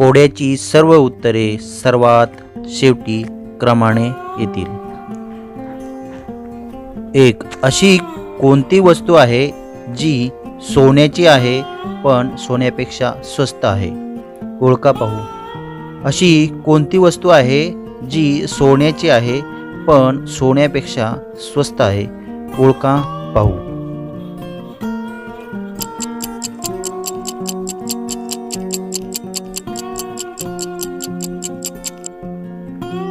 कोड्याची सर्व उत्तरे सर्वात शेवटी क्रमाने येतील. एक अशी कोणती वस्तू आहे जी सोन्याची आहे पण सोन्यापेक्षा स्वस्त आहे? ओळखा पाहू. अशी कोणती वस्तू आहे जी सोन्याची आहे पण सोन्यापेक्षा स्वस्त आहे? ओळखा पाहू.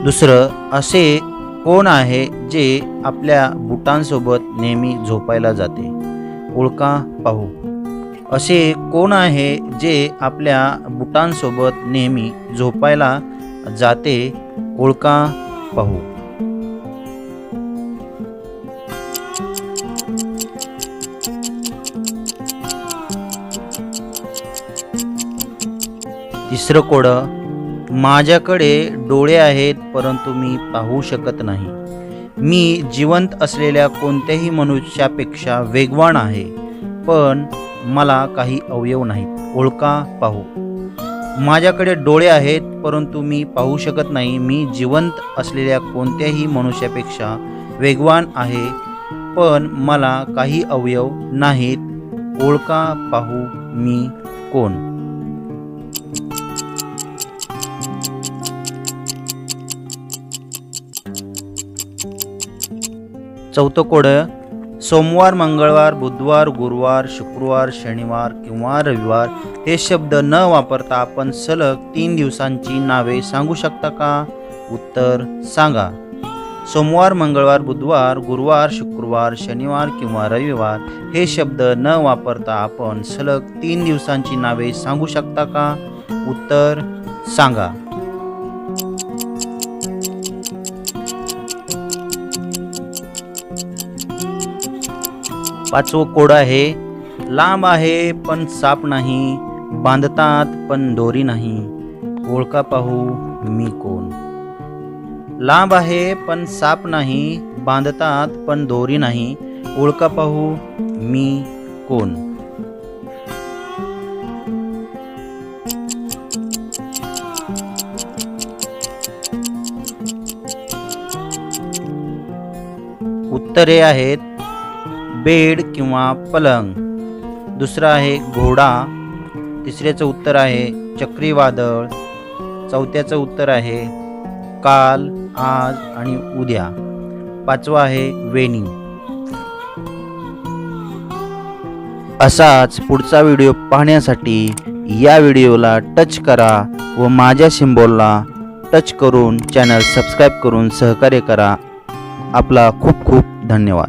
दुसरं असे कोण आहे जे आपल्या बुटांसोबत नेहमी झोपायला जाते? ओळखा पाहू. असे कोण आहे जे आपल्या बुटांसोबत नेहमी झोपायला जाते? ओळखा पाहू. तिसरं कोडं माझ्याकडे डोळे आहेत परंतु मी पाहू शकत नाही. मी जिवंत असलेल्या कोणत्याही मनुष्यापेक्षा वेगवान आहे पण मला काही अवयव नाहीत. ओळखा पाहू. माझ्याकडे डोळे आहेत परंतु मी पाहू शकत नाही. मी जिवंत असलेल्या कोणत्याही मनुष्यापेक्षा वेगवान आहे पण मला काही अवयव नाहीत. ओळखा पाहू मी कोण? चौथं कोडं सोमवार मंगळवार बुधवार गुरुवार शुक्रवार शनिवार किंवा रविवार हे शब्द न वापरता आपण सलग तीन दिवसांची नावे सांगू शकता का? उत्तर सांगा. सोमवार मंगळवार बुधवार गुरुवार शुक्रवार शनिवार किंवा रविवार हे शब्द न वापरता आपण सलग तीन दिवसांची नावे सांगू शकता का? उत्तर सांगा. पाचवं कोड आहे. लांब आहे पण साप नाही. बांधतात पण दोरी नाही. ओळखा पाहू मी कोण. लांब आहे पण साप नाही. बांधतात पण दोरी नाही. ओळखा पाहू मी कोण. उत्तरे आहेत. बेड किंवा पलंग. दुसरं आहे घोडा. तिसऱ्याचं उत्तर आहे चक्रीवादळ. चौथ्याचं उत्तर आहे काल आज आणि उद्या. पाचवा आहे वेणी. असाच पुढचा व्हिडिओ पाहण्यासाठी या व्हिडिओला टच करा व माझ्या सिम्बॉलला टच करून चॅनल सबस्क्राईब करून सहकार्य करा. आपला खूप खूप धन्यवाद.